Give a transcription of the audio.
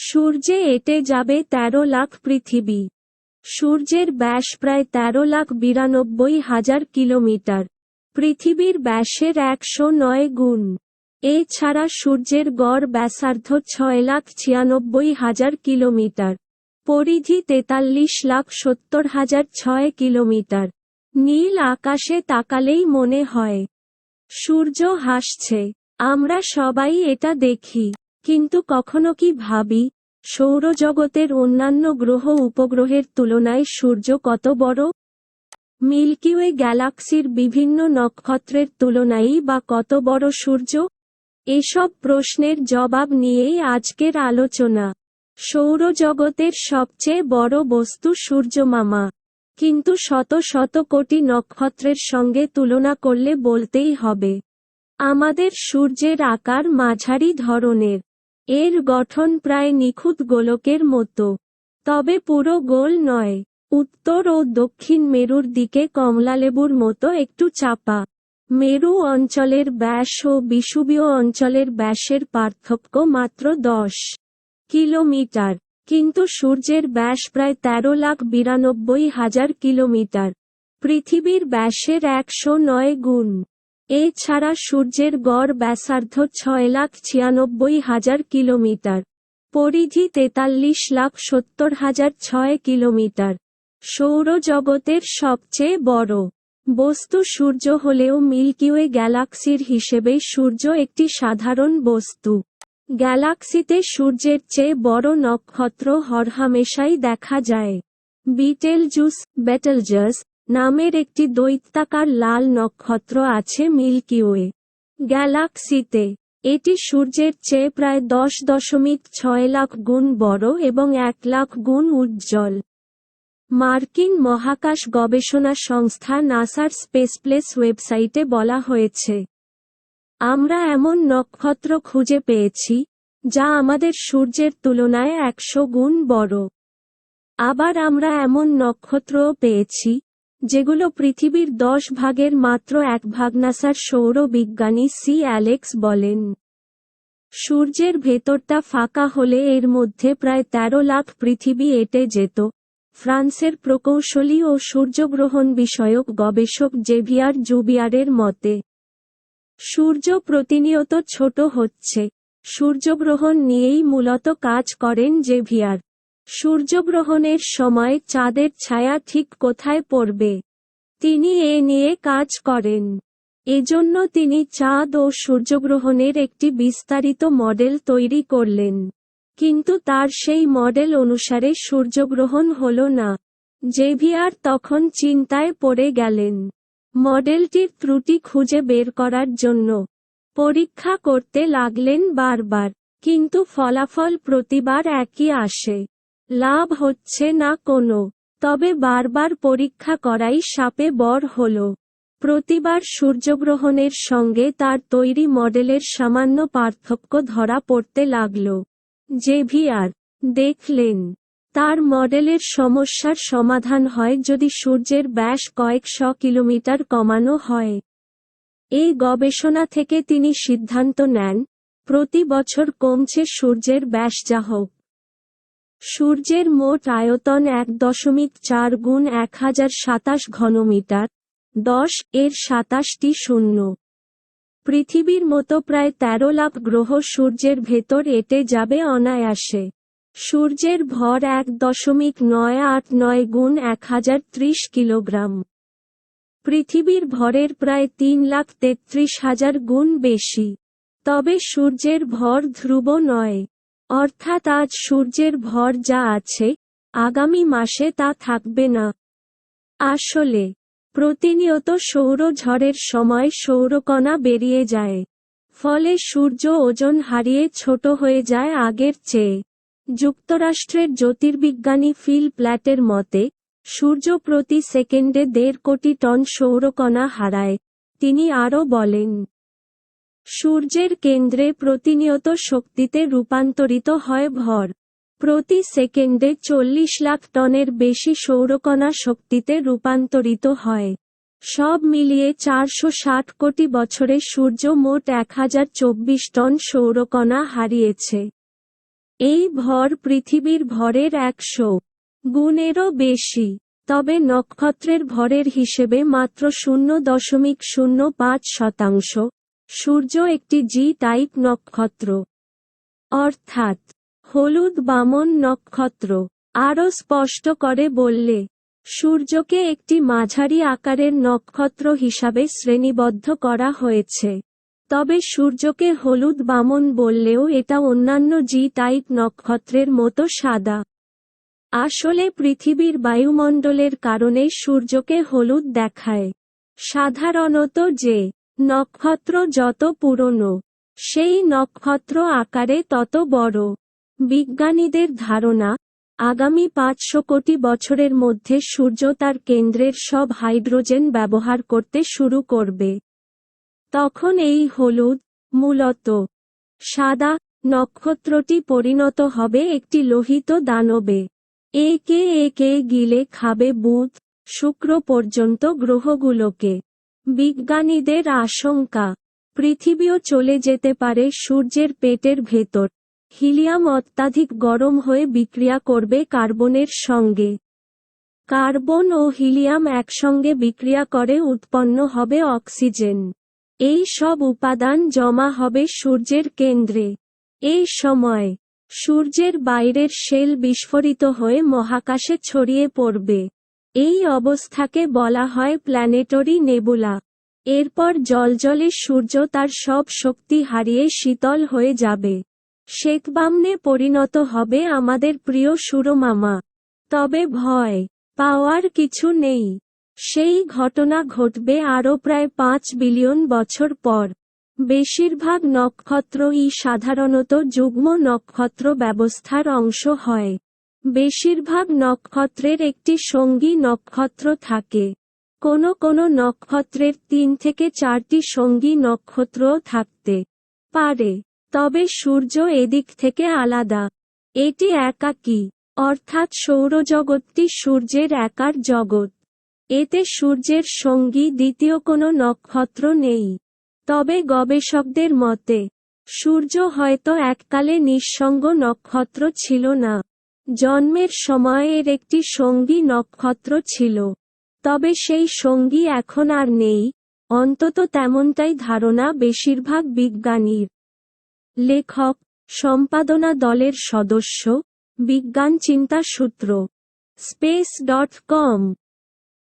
সূর্যে এঁটে যাবে তেরো লাখ পৃথিবী। সূর্যের ব্যাস প্রায় তেরো লাখ বিরানব্বই হাজার কিলোমিটার। পৃথিবীর ব্যাসের একশো নয় গুণ। এছাড়া সূর্যের গড় ব্যাসার্ধ ছয় লাখ ছিয়ানব্বই হাজার কিলোমিটার। পরিধি তেতাল্লিশ লাখ সত্তর হাজার ছয় কিলোমিটার। নীল আকাশে তাকালেই মনে হয়, সূর্য হাসছে। আমরা সবাই এটা দেখি। কিন্তু কখনো কি ভাবি, সৌরজগতের অন্যান্য গ্রহ উপগ্রহের তুলনায় সূর্য কত বড়? মিল্কিওয়ে গ্যালাক্সির বিভিন্ন নক্ষত্রের তুলনায়ই বা কত বড় সূর্য? এসব প্রশ্নের জবাব নিয়েই আজকের আলোচনা। সৌরজগতের সবচেয়ে বড় বস্তু সূর্যমামা কিন্তু শত শত কোটি নক্ষত্রের সঙ্গে তুলনা করলে বলতেই হবে। আমাদের সূর্যের আকার মাঝারি ধরনের। এর গঠন প্রায় নিখুঁত গোলকের মতো। তবে পুরো গোল নয়, উত্তর ও দক্ষিণ মেরুর দিকে কমলালেবুর মতো একটু চাপা। মেরু অঞ্চলের ব্যাস ও বিষুবীয় অঞ্চলের ব্যাসের পার্থক্য মাত্র দশ কিলোমিটার, কিন্তু সূর্যের ব্যাস প্রায় তেরো লাখ বিরানব্বই হাজার কিলোমিটার। পৃথিবীর ব্যাসের একশো নয় গুণ। এছাড়া সূর্যের গড় ব্যাসার্ধ ছয় লাখ ছিয়ানব্বই হাজার কিলোমিটার, পরিধি তেতাল্লিশ লাখ সত্তর হাজার ছয় কিলোমিটার। সৌরজগতের সবচেয়ে বড় বস্তু সূর্য হলেও মিল্কিওয়ে গ্যালাক্সির হিসেবে সূর্য একটি সাধারণ বস্তু। গ্যালাক্সিতে সূর্যের চেয়ে বড় নক্ষত্র হরহামেশাই দেখা যায়। বিটেল জুস বেটেলজাস নামের একটি দৈত্যাকার লাল নক্ষত্র আছে মিল্কিওয়ে গ্যালাক্সিতে। এটি সূর্যের চেয়ে প্রায় দশ দশমিক ছয় লাখ গুণ বড় এবং এক লাখ গুণ উজ্জ্বল। মার্কিন মহাকাশ গবেষণা সংস্থা নাসার স্পেসপ্লেস ওয়েবসাইটে বলা হয়েছে, আমরা এমন নক্ষত্র খুঁজে পেয়েছি, যা আমাদের সূর্যের তুলনায় একশো গুণ বড়। আবার আমরা এমন নক্ষত্রও পেয়েছি যেগুলো পৃথিবীর দশ ভাগের মাত্র এক ভাগ নাসার সৌর বিজ্ঞানী সি অ্যালেক্স বলেন। সূর্যের ভেতরটা ফাঁকা হলে এর মধ্যে প্রায় তেরো লাখ পৃথিবী এঁটে যেত। ফ্রান্সের প্রকৌশলী ও সূর্যগ্রহণ বিষয়ক গবেষক জেভিয়ার জুবিয়ারের মতে, সূর্য প্রতিনিয়ত ছোট হচ্ছে। সূর্যগ্রহণ নিয়েই মূলত কাজ করেন জেভিয়ার। সূর্যগ্রহণের সময় চাঁদের ছায়া ঠিক কোথায় পড়বে? তিনি এ নিয়ে কাজ করেন। এজন্য তিনি চাঁদ ও সূর্যগ্রহণের একটি বিস্তারিত মডেল তৈরি করলেন। কিন্তু তার সেই মডেল অনুসারে সূর্যগ্রহণ হল না। জেভিয়ার তখন চিন্তায় পড়ে গেলেন। মডেলটির ত্রুটি খুঁজে বের করার জন্য। পরীক্ষা করতে লাগলেন বারবার, কিন্তু ফলাফল প্রতিবার একই আসে। লাভ হচ্ছে না কোনো। তবে বারবার পরীক্ষা করাই সাপে বর হল। প্রতিবার সূর্যগ্রহণের সঙ্গে তার তৈরি মডেলের সামান্য পার্থক্য ধরা পড়তে লাগল। জেভিয়ার, দেখলেন, তার মডেলের সমস্যার সমাধান হয় যদি সূর্যের ব্যাস কয়েকশ কিলোমিটার কমানো হয়। এই গবেষণা থেকে তিনি সিদ্ধান্ত নেন, প্রতি বছর কমছে সূর্যের ব্যাস, যা হোক। সূর্যের মোট আয়তন এক দশমিক চার গুণ এক হাজার সাতাশ ঘনমিটার, দশ এর সাতাশটি শূন্য। পৃথিবীর মতো প্রায় তেরো লাখ গ্রহ সূর্যের ভেতর এটে যাবে অনায়াসে। সূর্যের ভর এক দশমিক নয় আট নয় গুণ এক হাজার ত্রিশ কিলোগ্রাম। পৃথিবীর ভরের প্রায় তিন লাখ তেত্রিশ হাজার গুণ বেশি। তবে সূর্যের ভর ধ্রুব নয়। অর্থাৎ আজ সূর্যের ভর যা আছে, আগামী মাসে তা থাকবে না। আসলে, প্রতিনিয়ত সৌর ঝড়ের সময় সৌরকণা বেরিয়ে যায়, ফলে সূর্য ওজন হারিয়ে ছোট হয়ে যায় আগের চেয়ে। যুক্তরাষ্ট্রের জ্যোতির্বিজ্ঞানী ফিল প্ল্যাটের মতে, সূর্য প্রতি সেকেন্ডে দেড় কোটি টন সৌরকণা হারায়, তিনি আরও বলেন। সূর্যের কেন্দ্রে প্রতিনিয়ত শক্তিতে রূপান্তরিত হয় ভর। প্রতি সেকেন্ডে চল্লিশ লাখ টনের বেশি সৌরকণা শক্তিতে রূপান্তরিত হয়। সব মিলিয়ে চারশো ষাট কোটি বছরে সূর্য মোট এক হাজার চব্বিশ টন সৌরকণা হারিয়েছে। এই ভর পৃথিবীর ভরের একশো গুণেরও বেশি, তবে নক্ষত্রের ভরের হিসেবে মাত্র শূন্য দশমিক শূন্য পাঁচ শতাংশ। সূর্য একটি জি টাইপ নক্ষত্র। অর্থাৎ, হলুদ বামন নক্ষত্র। আরও স্পষ্ট করে বললে, সূর্যকে একটি মাঝারি আকারের নক্ষত্র হিসাবে শ্রেণীবদ্ধ করা হয়েছে। তবে সূর্যকে হলুদ বামন বললেও এটা অন্যান্য জি টাইপ নক্ষত্রের মতো সাদা। আসলে পৃথিবীর বায়ুমণ্ডলের কারণে সূর্যকে হলুদ দেখায়। সাধারণত যে নক্ষত্র যত পুরনো, সেই নক্ষত্র আকারে তত বড়। বিজ্ঞানীদের ধারণা, আগামী পাঁচশো কোটি বছরের মধ্যে সূর্য তার কেন্দ্রের সব হাইড্রোজেন ব্যবহার করতে শুরু করবে। তখন এই হলুদ, মূলত সাদা নক্ষত্রটি পরিণত হবে একটি লোহিত দানবে। একে একে গিলে খাবে বুধ, শুক্র পর্যন্ত গ্রহগুলোকে। বিজ্ঞানীদের আশঙ্কা, পৃথিবীও চলে যেতে পারে সূর্যের পেটের ভেতর। হিলিয়াম অত্যাধিক গরম হয়ে বিক্রিয়া করবে কার্বনের সঙ্গে। কার্বন ও হিলিয়াম একসঙ্গে বিক্রিয়া করে উৎপন্ন হবে অক্সিজেন। এই সব উপাদান জমা হবে সূর্যের কেন্দ্রে। এই সময়, সূর্যের বাইরের শেল বিস্ফোরিত হয়ে মহাকাশে ছড়িয়ে পড়বে। এই অবস্থাকে বলা হয় প্ল্যানেটরি নেবুলা। এরপর জলজলে সূর্য তার সব শক্তি হারিয়ে শীতল হয়ে যাবে। শ্বেতবাম্নে পরিণত হবে আমাদের প্রিয় সুরমামা। তবে ভয়, পাওয়ার কিছু নেই। সেই ঘটনা ঘটবে আরও প্রায় পাঁচ বিলিয়ন বছর পর। বেশিরভাগ নক্ষত্রই সাধারণত যুগ্ম নক্ষত্র ব্যবস্থার অংশ হয়। বেশিরভাগ নক্ষত্রের একটি সঙ্গী নক্ষত্র থাকে। কোনো কোনো নক্ষত্রের তিন থেকে চারটি সঙ্গী নক্ষত্রও থাকতে পারে, তবে সূর্য এদিক থেকে আলাদা। এটি একাকী, অর্থাৎ সৌরজগৎটি সূর্যের একার জগৎ। এতে সূর্যের সঙ্গী দ্বিতীয় কোনো নক্ষত্র নেই। তবে গবেষকদের মতে, সূর্য হয়তো এককালে নিঃসঙ্গ নক্ষত্র ছিল না। জন্মের সময়ের একটি সঙ্গী নক্ষত্র ছিল। তবে সেই সঙ্গী এখন আর নেই। অন্তত তেমনটাই ধারণা বেশিরভাগ বিজ্ঞানীর। লেখক, সম্পাদনা দলের সদস্য, বিজ্ঞান চিন্তা সূত্র। Space dot com.